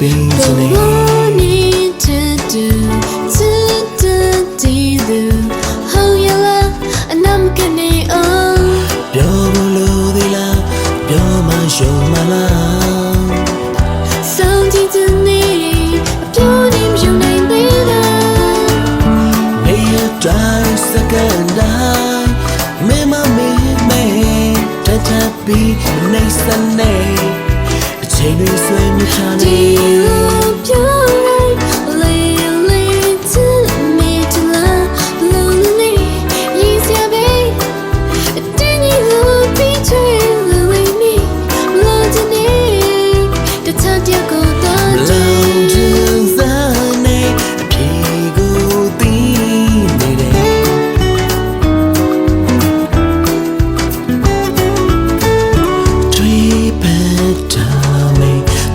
But what need to do to do do do How you love and I'm gonna on ပြောဘူးလို့ဒီလားပြောမှရှုံးမလား Something to me ပြောနေမြုံနိုင်သေးလား May you try second night Me mommy me Tata be nice and nice ချိန်တွေဆွေးမြေချနေ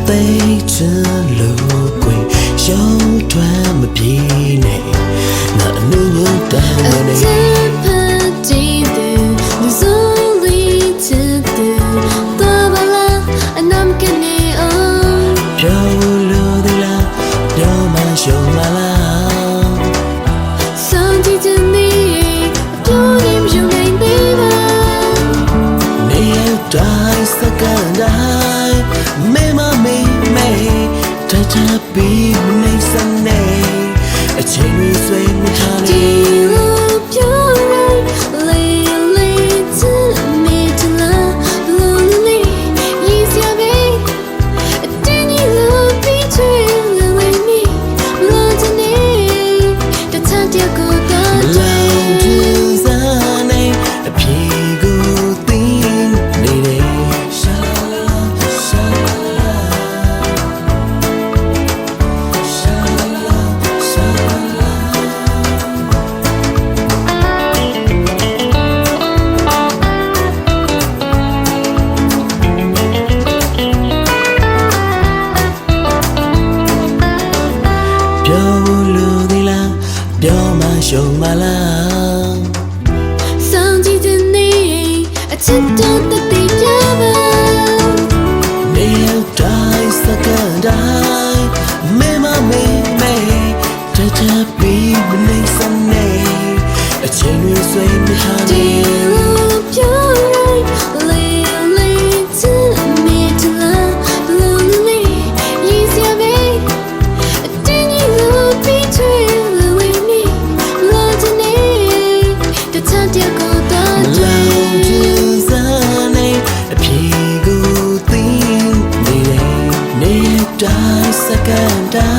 သိချင်လို့ကိုရောက်ထွက်မပြေနဲ့ငါအနှုံးတမ်းမနေ to be my next Sunday အချိန်တွေဆွေးမှုထားတယ် ရှုံမလားစောင့်ကြည့်တဲ့နေအချစ်တော်တသိပြပါနေရောက်တိုင်းစကန်တိုင်းမေမမေမေတတပြီးမနေစနေအချိန်တွေဆွေးမြောက်တယ်ဒီလိုပြော